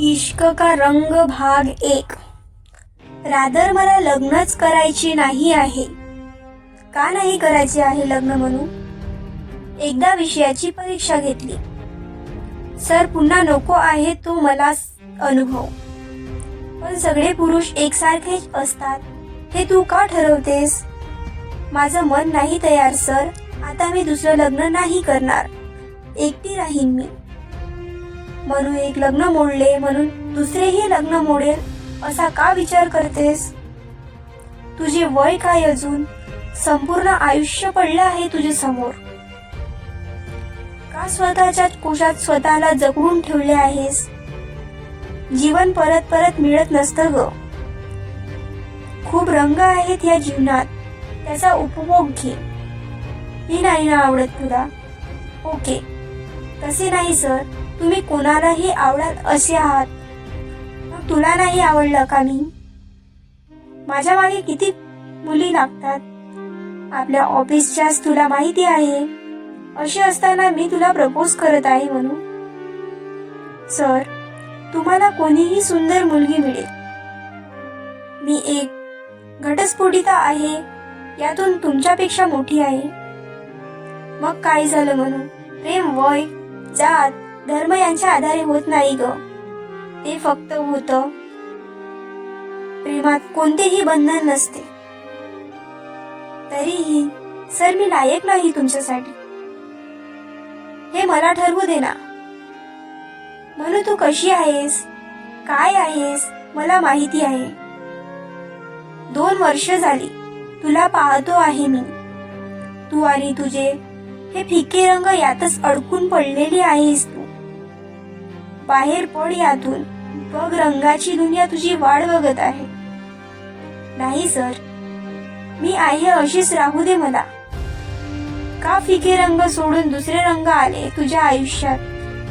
इश्क का रंग भाग एक. रादर मला लग्नच करायची नाही आहे. का नाही करायचे आहे लग्न म्हणून? एकदा विषयाची परीक्षा घेतली. सर पुन्हा नको आहे तो मला अनुभव. पण सगळे पुरुष एकसारखेच असतात. हे तू का ठरवतेस? माझं मन नाही तयार सर. आता मी दुसरं लग्न नाही करणार. एकटी राहीन मी. म्हणून एक लग्न मोडले म्हणून दुसरेही लग्न मोडेल असा का विचार करतेस? तुझे वय काय अजून? संपूर्ण आयुष्य पडलं आहे तुझे समोर. का स्वतःच्या कोशात स्वतःला जगवून ठेवले आहेस? जीवन परत परत मिळत नसतं ग. खूप रंग आहेत या जीवनात. त्याचा उपभोग घे. ही नाही ना आवडत तुला? ओके. तसे नाही सर. तुम्ही कोणालाही आवडत असे आहात. मग तुला नाही आवडलं का मी? माझ्या मागे किती मुली लागतात आपल्या ऑफिसच्याच तुला माहिती आहे. अशी असताना मी तुला प्रपोज करत आहे म्हणून. सर तुम्हाला कोणीही सुंदर मुलगी मिळेल. मी एक घटस्फोटिता आहे. यातून तुमच्यापेक्षा मोठी आहे. मग काय झालं म्हणून? प्रेम वय जात धर्म यांच्या आधारे होत नाही ग. ते फक्त होत प्रेमात कोणतेही बंधन नसते. तरीही सर मी लायक नाही तुमच्यासाठी. हे मला ठरवू दे ना. म्हणून तू कशी आहेस? काय आहेस? मला माहिती आहे. दोन वर्ष झाली. तुला पाहतो आहे मी. तू आणि तुझे हे फिके रंग यातच अडकून पडलेली आहेस तू. बाहेर पड यातून बघ रंगाची दुनिया तुझी वाढ बघत आहे. नाही सर. मी आहे अशीच राहू दे मला. का फिके रंग सोडून दुसरे रंग आले तुझ्या आयुष्यात?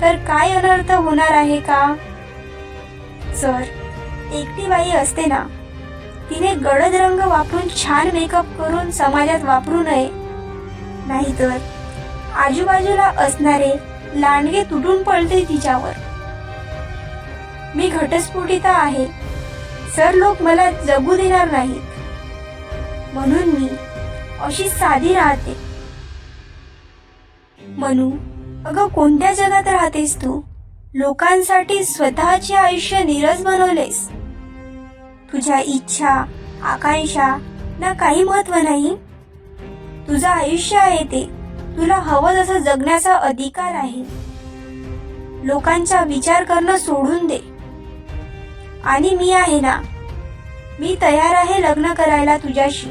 तर काय अनर्थ होणार आहे का? सर एकटी बाई असते ना. तिने गडद रंग वापरून छान मेकअप करून समाजात वापरू नये. नाहीतर आजूबाजूला असणारे लांडगे तुटून पडते तिच्यावर. मी घटस्फोटिता आहे. सर लोक मला जगू देणार नाहीत. म्हणून मी अशी साधी राहते. म्हणू अगं कोणत्या जगात राहतेस तू? लोकांसाठी स्वतःचे आयुष्य निरस बनवलेस. तुझ्या इच्छा आकांक्षा ना काही महत्त्व नाही? तुझं आयुष्य आहे ते. तुला हवं तसं जगण्याचा अधिकार आहे. लोकांचा विचार करणं सोडून दे. आणि मी आहे ना. मी तयार आहे लग्न करायला तुझ्याशी.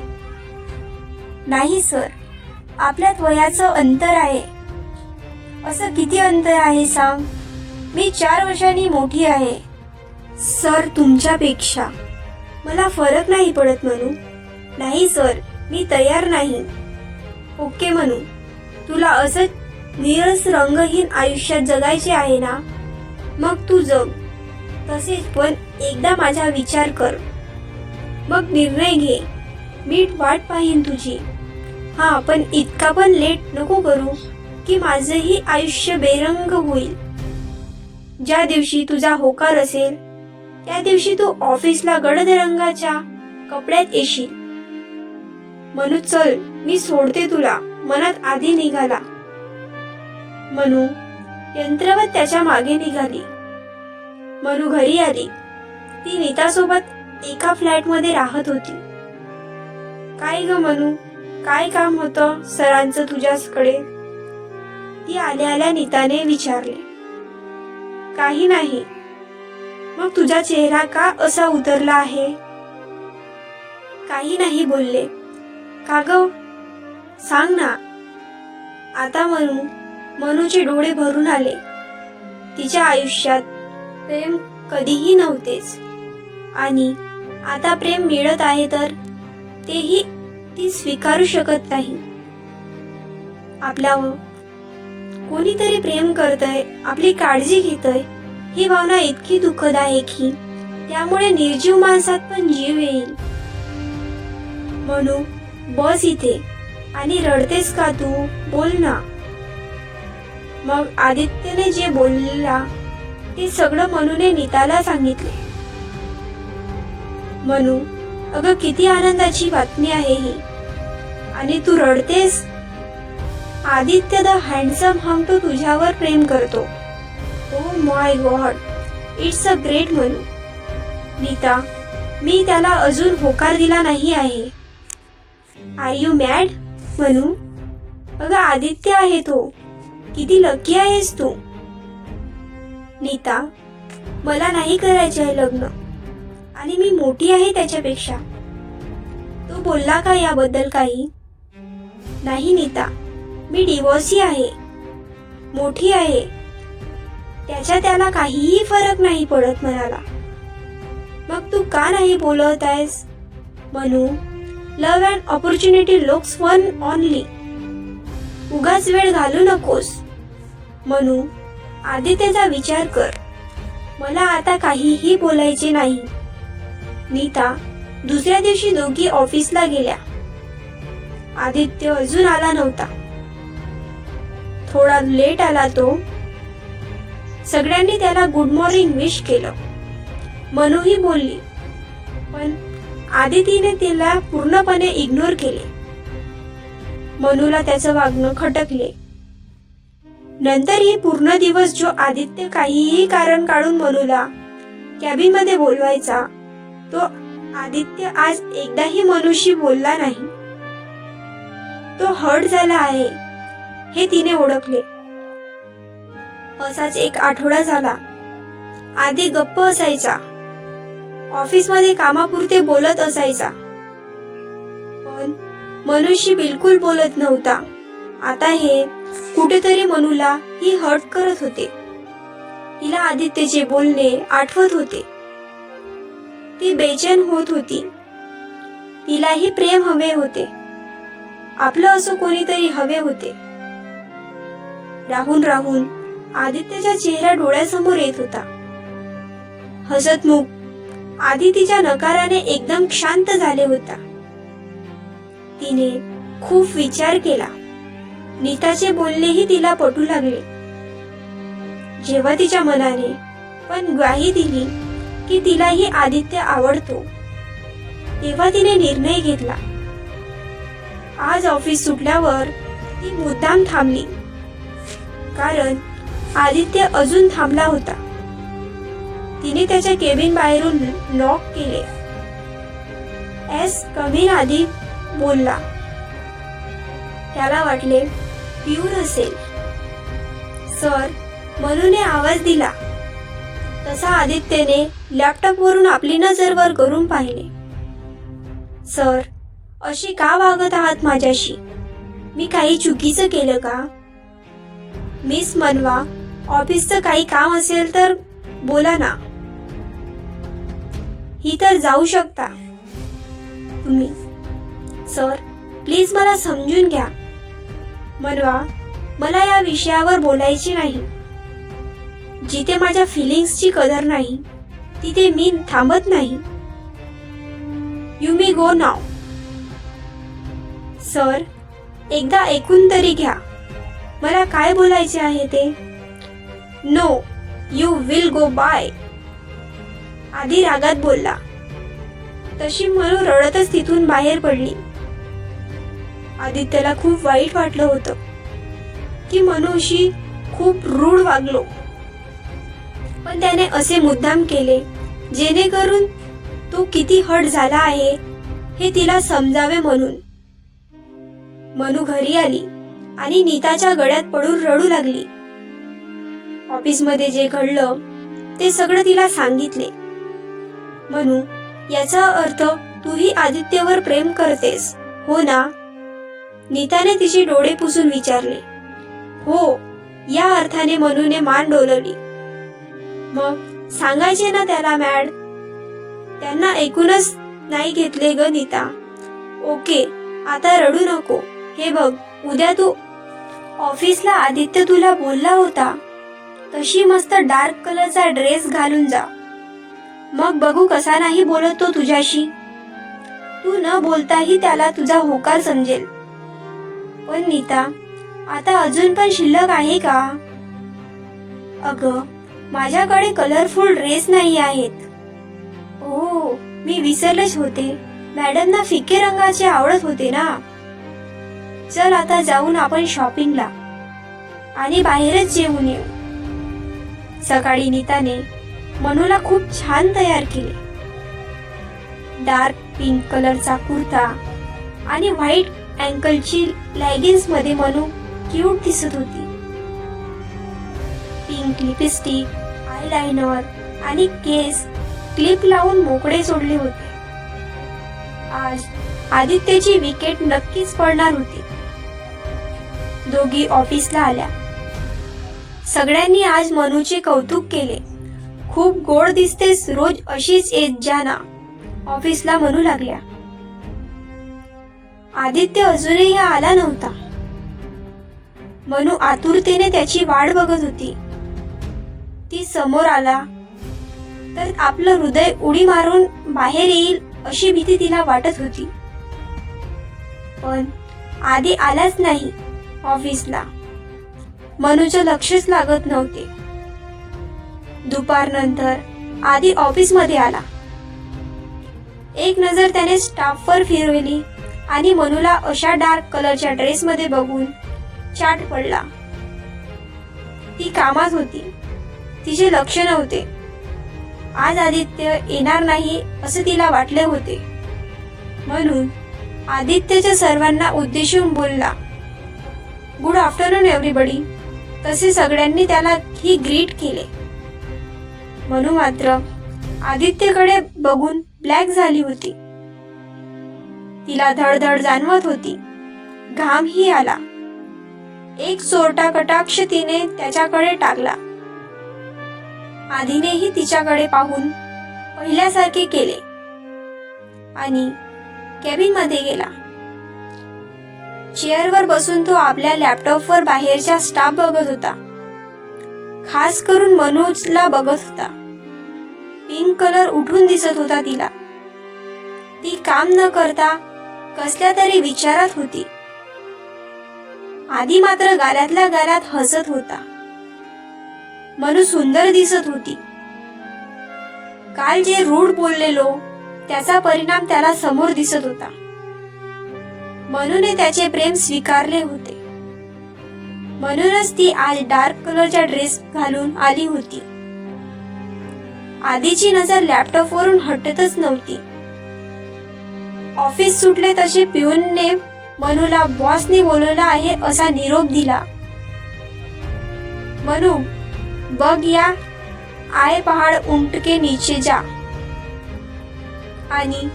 नाही सर. आपल्यात वयाचं अंतर आहे. असं किती अंतर आहे सांग? मी चार वर्षांनी मोठी आहे. सर तुमच्यापेक्षा. मला फरक नाही पडत म्हणू. नाही सर. मी तयार नाही. ओके म्हणू. तुला असं निरस रंगहीन आयुष्यात जगायचे आहे ना? मग तू जग. तसेच पण एकदा माझा विचार कर. मग निर्णय घे. मी वाट पाहीन तुझी. हा पण इतका पण लेट नको करू की माझंही आयुष्य बेरंग होईल. ज्या दिवशी तुझा होकार असेल त्या दिवशी तू ऑफिसला गडद रंगाच्या कपड्यात येशील. म्हणू चल मी सोडते तुला. मनात आधी निघाला. मनू यंत्रवत त्याच्यामागे निघाली. मनू घरी आली. ती नीतासोबत एका फ्लॅटमध्ये राहत होती. काय ग मनू? काय काम होतं सरांचं तुझ्याकडे ती आल्या आल्या नीताने विचारले. काही नाही. मग तुझा चेहरा का असा उतरला आहे? काही नाही बोलले. का ग? सांग ना. आता मनू मनूचे डोळे भरून आले. तिच्या आयुष्यात प्रेम कधीही नव्हतेच. आणि आता प्रेम मिळत आहे तर तेही ती स्वीकारू शकत नाही. आपल्यावर कोणीतरी प्रेम करतय आपली काळजी घेतय ही भावना इतकी दुःखद आहे की त्यामुळे निर्जीव माणसात पण जीव येईल. म्हणू बस इथे आणि रडतेस का तू? बोल ना. मग आदित्यने जे बोलला ते सगळं मनूने नीताला सांगितले. मनू अगं किती आनंदाची बातमी आहे ही. आणि तू रडतेस? आदित्य द हँडसम हम तो तुझ्यावर प्रेम करतो. ओ my god it's a great Manu. Neeta मी त्याला अजून होकार दिला नाही आहे. आर यू मॅड म्हणू अगं आदित्य आहे तो. किती लकी आहेस तू. नीता मला नाही करायचे आहे लग्न. आणि मी मोठी आहे त्याच्यापेक्षा. तो बोलला का याबद्दल काही? नाही नीता मी डिवोर्सी आहे. मोठी आहे. त्याच्या त्याला काहीही फरक नाही पडत म्हणाला मग तू का नाही बोलत आहेस? म्हणू love and opportunity looks one only उगाच वेळ घालू नकोस. म्हणू आदित्यचा विचार कर. मला आता काहीही बोलायचे नाही. नीता दुसऱ्या दिवशी दोघी ऑफिसला गेल्या. आदित्य अजून आला नव्हता. थोडा लेट आला तो. सगळ्यांनी त्याला गुड मॉर्निंग विश केलं. मनूही बोलली पण आदितीने तिला पूर्णपणे इग्नोर केले. मनूला त्याचं वागणं खटकले. नंतरही पूर्ण दिवस जो आदित्य काहीही कारण काढून मनूला कॅबिनमध्ये बोलवायचा तो आदित्य आज एकदाही मनुशी बोलला नाही. तो हर्ट झाला आहे हे तिने ओळखले. असाच एक आठवडा झाला. आधी गप्प असायचा. ऑफिसमध्ये कामापुरते बोलत असायचा. पण मनुष्य बिलकुल बोलत नव्हता. आता हे कुठेतरी मनूला ही हट करत होते. तिला आदित्यचे बोलणे आठवत होते. ती बेचैन होत होती. तिलाही प्रेम हवे होते. आपलं असं कोणीतरी हवे होते. राहून राहून आदित्यचा चेहरा डोळ्यासमोर येत होता. हसतमुख आधी तिच्या नकाराने एकदम शांत झाले होता. तिने खूप विचार केला. नीताचे बोलणेही तिला पटू लागले. जेव्हा तिच्या मनाने पण ग्वाही दिली की तिलाही आदित्य आवडतो तेव्हा तिने निर्णय घेतला. आज ऑफिस सुटल्यावर ती मुद्दाम थांबली कारण आदित्य अजून थांबला होता. तिने त्याच्या केबिन बाहेरून लॉक केले. एस कमी आधी बोलला. त्याला वाटले पिऊन असेल. सर मनूने आवाज दिला. तसा आदित्यने लॅपटॉपवरून आपली नजर वर करून पाहिले. सर अशी का वागत आहात माझ्याशी? मी काही चुकीचं केलं का? मिस मनवा ऑफिसचं काही काम असेल तर बोला ना. ही तर जाऊ शकता. तुम्ही. सर प्लीज मला समजून घ्या. मनवा मला या विषयावर बोलायची नाही. जिथे माझ्या फिलिंग्सची कदर नाही तिथे मी थांबत नाही. You me go now sir एकदा ऐकून तरी घ्या. मला काय बोलायचे आहे ते? No you will go bye आधी रागात बोलला. तशी म्हणून रडतच तिथून बाहेर पडली. आदित्यला खूप वाईट वाटलं होतं. की मनूशी खूप रूढ वागलो. पण त्याने असे मुद्दाम केले जेणेकरून तो किती हट झाला आहे हे तिला समजावे म्हणून. मनू घरी आली आणि नीताच्या गळ्यात पडून रडू लागली. ऑफिसमध्ये जे घडलं ते सगळं तिला सांगितले. म्हणू याचा अर्थ तूही आदित्यवर प्रेम करतेस हो ना? नीताने तिचे डोळे पुसून विचारले. हो या अर्थाने मनूने मान डोलवली. मग सांगायचे ना त्याला मॅड? त्यांना ऐकूनच नाही घेतले ग नीता. ओके आता रडू नको. हे बघ उद्या तू ऑफिसला आदित्य तुला बोलला होता. तशी मस्त डार्क कलरचा ड्रेस घालून जा. मग बघू कसा नाही बोलत तो तुझ्याशी. तू न बोलताही त्याला तुझा होकार समजेल. पण नीता आता अजून पण शिल्लक आहे का? अग माझ्याकडे कलरफुल ड्रेस नाही आहेत. हो मी विसरलेच होते. मॅडमना फिके रंगाचे आवडत होते ना? चल आता जाऊन आपण शॉपिंगला आणि बाहेरच जेवून येऊ. सकाळी नीताने मनूला खूप छान तयार केले. डार्क पिंक कलरचा कुर्ता आणि व्हाईट अँकलची लॅगिन्समध्ये मनू क्यूट दिसत होती. पिंक लिपस्टिक आयलाइनर आणि केस क्लिप लावून मोकळे सोडले होते. आज आदित्यची विकेट नक्कीच पडणार होती. दोघी ऑफिसला आल्या. सगळ्यांनी आज मनूचे कौतुक केले. खूप गोड दिसतेस रोज अशीच येत जाना. ऑफिसला म्हणू लागल्या. आदित्य अजूनही आला नव्हता. मनू आतुरतेने त्याची वाट बघत होती. ती समोर आला तर आपलं हृदय उडी मारून बाहेर येईल अशी भीती तिला वाटत होती. पण आधी आलाच नाही ऑफिसला. मनूचं लक्षच लागत नव्हते. दुपारनंतर आधी ऑफिसमध्ये आला. एक नजर त्याने स्टाफवर फिरवली. आणि मनूला अशा डार्क कलरच्या ड्रेसमध्ये बघून चाट पडला. ती कामात होती. तिचे लक्ष नव्हते. आज आदित्य येणार नाही असं तिला वाटले होते. म्हणून आदित्यच्या सर्वांना उद्देशून बोलला गुड आफ्टरनून एव्हरीबडी तसे सगळ्यांनी त्याला ही ग्रीट केले. म्हणून मात्र आदित्यकडे बघून ब्लॅक झाली होती. तिला धडधड जाणवत होती. घामही आला. एक चोरटा कटाक्ष तिने त्याच्याकडे टाकला. आधीनेही तिच्याकडे पाहून पहिल्यासारखे केले. आणि केबिनमध्ये गेला. चेअरवर बसून तो आपल्या लॅपटॉपवर बाहेरच्या स्टाफ बघत होता. खास करून मनोजला बघत होता. पिंक कलर उठून दिसत होता तिला. ती काम न करता कसल्या तरी विचारात होती. आधी मात्र गाल्यातल्या गाल्यात हसत होता. मनू सुंदर दिसत होती. काल जे रूढ बोललेलो त्याचा परिणाम त्याला समोर दिसत होता. मनूने त्याचे प्रेम स्वीकारले होते. म्हणूनच ती आज डार्क कलरचा ड्रेस घालून आली होती. आधीची नजर लॅपटॉप वरून हटतच नव्हती. ऑफिस सुटले तसे पिऊनने मनूला बॉसने बोलवलं आहे असा निरोप दिला. मनू बघ या आय पहाड उमटके नीचे जा. आणि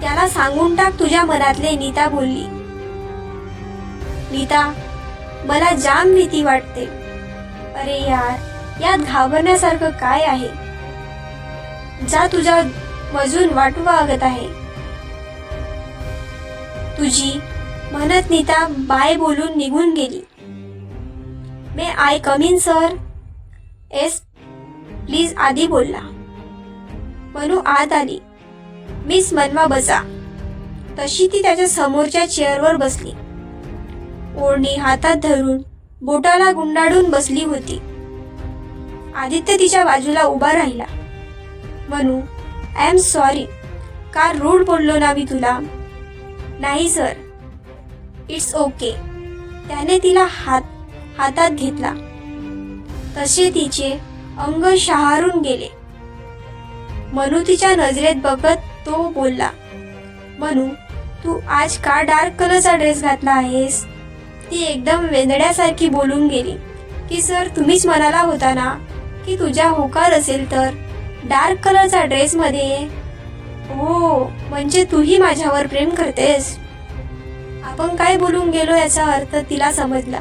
त्याला सांगून टाक तुझ्या मनातले नीता बोलली. नीता मला जाम भीती वाटते. अरे यार यात घाबरण्यासारखं काय आहे? जा तुझ्या मजून वाटू वागत आहे. तुझी म्हणत नीता बाय बोलून निघून गेली. May I come in sir? Yes please आधी बोलला. मनू आत आली. मिस मनवा बसा. तशी ती त्याच्या समोरच्या चेअरवर बसली. ओढणी हातात धरून बोटाला गुंडाळून बसली होती. आदित्य तिच्या बाजूला उभा राहिला. Manu I am sorry. का रूढ बोललो ना मी तुला? नाही सर. It's okay. त्याने तिला हात हातात घेतला. तसे तिचे अंग शहारून गेले. मनू तिच्या नजरेत बघत तो बोलला मनू तू आज का डार्क कलरचा ड्रेस घातला आहेस? ती एकदम वेंदड्यासारखी बोलून गेली की सर तुम्हीच म्हणाला होता ना की तुझ्या होकार असेल तर डार्क कलरचा ड्रेसमध्ये हो म्हणजे तूही माझ्यावर प्रेम करतेस? आपण काय बोलून गेलो याचा अर्थ तिला समजला.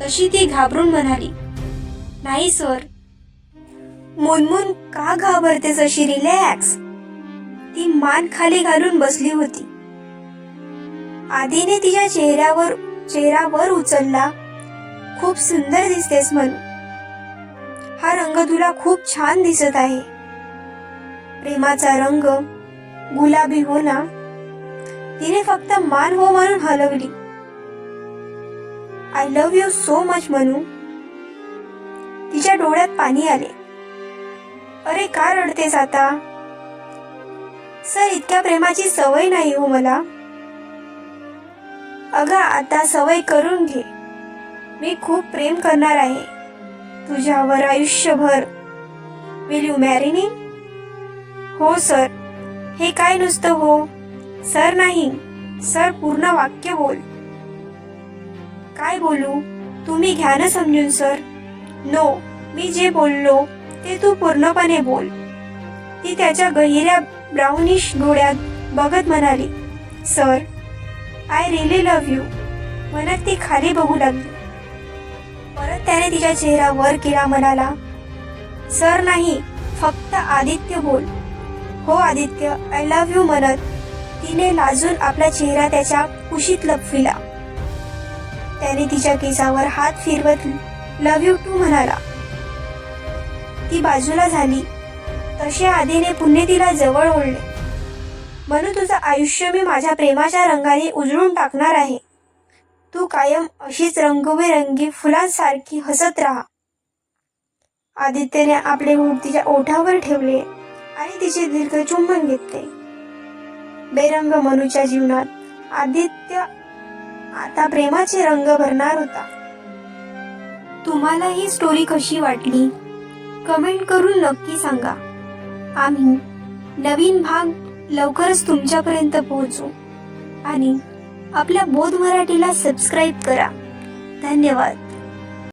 तशी ती घाबरून म्हणाली नाही सर. मुनमुन का घाबरतेस अशी रिलॅक्स ती मान खाली घालून बसली होती. आधीने तिच्या चेहऱ्यावर चेहऱ्यावर उचलला. खूप सुंदर दिसतेस म्हणून. हा रंग तुला खूप छान दिसत आहे. प्रेमाचा रंग गुलाबी हो ना? तिने फक्त मान हो म्हणून हलवली. I love you so much म्हणू तिच्या डोळ्यात पाणी आले. अरे का रडतेस आता? सर इतक्या प्रेमाची सवय नाही हो मला. अगं आता सवय करून घे. मी खूप प्रेम करणार आहे. तुझ्यावर आयुष्यभर. विल यू मॅरी मी हो सर. हे काय नुसतं हो? सर नाही. सर पूर्ण वाक्य बोल. काय बोलू? तुम्ही घ्या ना समजून सर. नो मी जे बोललो ते तू पूर्णपणे बोल. ती त्याच्या गहिऱ्या ब्राउनिश डोळ्यात बघत म्हणाली sir I really love you म्हणत ती खाली बघू लागली. परत त्याने तिच्या चेहरा वर केला म्हणाला सर नाही फक्त आदित्य बोल. हो आदित्य आय लव्ह यू म्हणत तिने लाजून आपला चेहरा त्याच्या कुशीत लपविला. त्याने तिच्या केसावर हात फिरवत लव्ह यू टू म्हणाला. ती बाजूला झाली. तसे आधीने पुन्हा तिला जवळ ओढले. म्हणून तुझं आयुष्य मी माझ्या प्रेमाच्या रंगाने उजळून टाकणार आहे. तू कायम अशीच रंगबेरंगी फुलांसारखी हसत राहा. आदित्यने आपले ओठ तिच्या ओठावर ठेवले. आणि तिचे दीर्घ चुंबन घेतले. बेरंग मनूच्या जीवनात आदित्य आता प्रेमाचे रंग भरणार होता. तुम्हाला ही स्टोरी कशी वाटली? कमेंट करून नक्की सांगा. आम्ही नवीन भाग लवकरच तुमच्यापर्यंत पोहोचू. आणि आपल्या बोध मराठीला सबस्क्राईब करा. धन्यवाद.